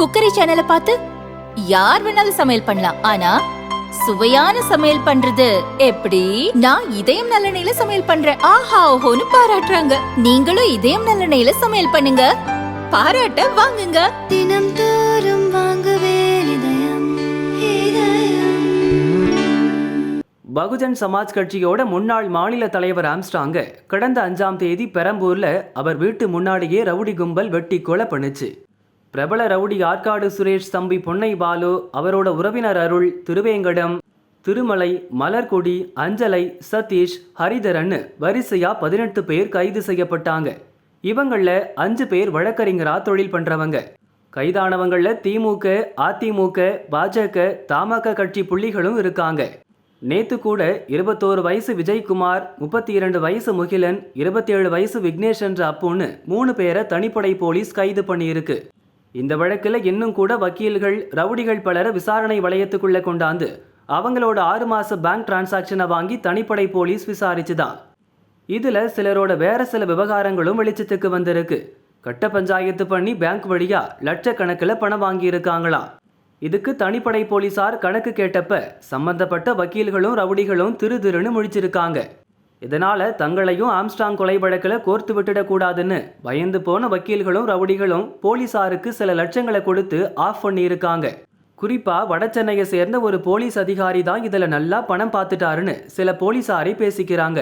Cookery சேனலை பார்த்து யார் வேணாலும் சமையல் பண்ணலாம். ஆனா சுவையான சமையல் பண்றது எப்படி? நான் இதயம் நல்லெண்ணெயில சமையல் பண்றேன். ஆஹா ஓஹோன்னு பாராட்டுறாங்க. நீங்களும் இதயம் நல்லெண்ணெயில சமையல் பண்ணுங்க. பாராட்ட வாங்குங்க. தினம் தோறும் வாங்குவே இதயம் இதயம். பகுஜன் சமாஜ் கட்சியோட முன்னாள் மாநில தலைவர் ஆம்ஸ்டாங்க கடந்த அஞ்சாம் தேதி பெரம்பூர்ல அவர் வீட்டு முன்னாடியே ரவுடி கும்பல் வெட்டி கொலை பண்ணுச்சு. பிரபல ரவுடி ஆற்காடு சுரேஷ் தம்பி பொன்னை பாலு அவரோட உறவினர் அருள் திருவேங்கடம் திருமலை மலர்கொடி அஞ்சலை சதீஷ் ஹரிதரன் வரிசையா பதினெட்டு பேர் கைது செய்யப்பட்டாங்க. இவங்களில் அஞ்சு பேர் வழக்கறிஞரா தொழில் பண்றவங்க. கைதானவங்களில் திமுக அதிமுக பாஜக தமாக கட்சி புள்ளிகளும் இருக்காங்க. நேத்து கூட இருபத்தோரு வயசு விஜய்குமார் முப்பத்தி இரண்டு வயசு முகிலன் இருபத்தேழு வயசு விக்னேஷ் என்ற அப்புன்னு மூணு பேரை தனிப்படை போலீஸ் கைது பண்ணியிருக்கு. இந்த வழக்கில் இன்னும் கூட வக்கீல்கள் ரவுடிகள் பலரை விசாரணை வளையத்துக்குள்ளே கொண்டாந்து அவங்களோட ஆறு மாத பேங்க் டிரான்சாக்ஷனை வாங்கி தனிப்படை போலீஸ் விசாரிச்சுதான். இதில் சிலரோட வேற சில விவகாரங்களும் வெளிச்சத்துக்கு வந்திருக்கு. கட்ட பஞ்சாயத்து பண்ணி பேங்க் வழியா லட்சக்கணக்கில் பணம் வாங்கியிருக்காங்களாம். இதுக்கு தனிப்படை போலீசார் கணக்கு கேட்டப்ப சம்பந்தப்பட்ட வக்கீல்களும் ரவுடிகளும் திரு திருன்னு முழிச்சிருக்காங்க. இதனால் தங்களையும் ஆம்ஸ்டாங் கொலை வழக்கில் கோர்த்து விட்டுடக்கூடாதுன்னு பயந்து போன வக்கீல்களும் ரவுடிகளும் போலீசாருக்கு சில லட்சங்களை கொடுத்து ஆஃப் பண்ணியிருக்காங்க. குறிப்பாக வடசென்னையை சேர்ந்த ஒரு போலீஸ் அதிகாரி தான் இதில் நல்லா பணம் பார்த்துட்டாருன்னு சில போலீசாரை பேசிக்கிறாங்க.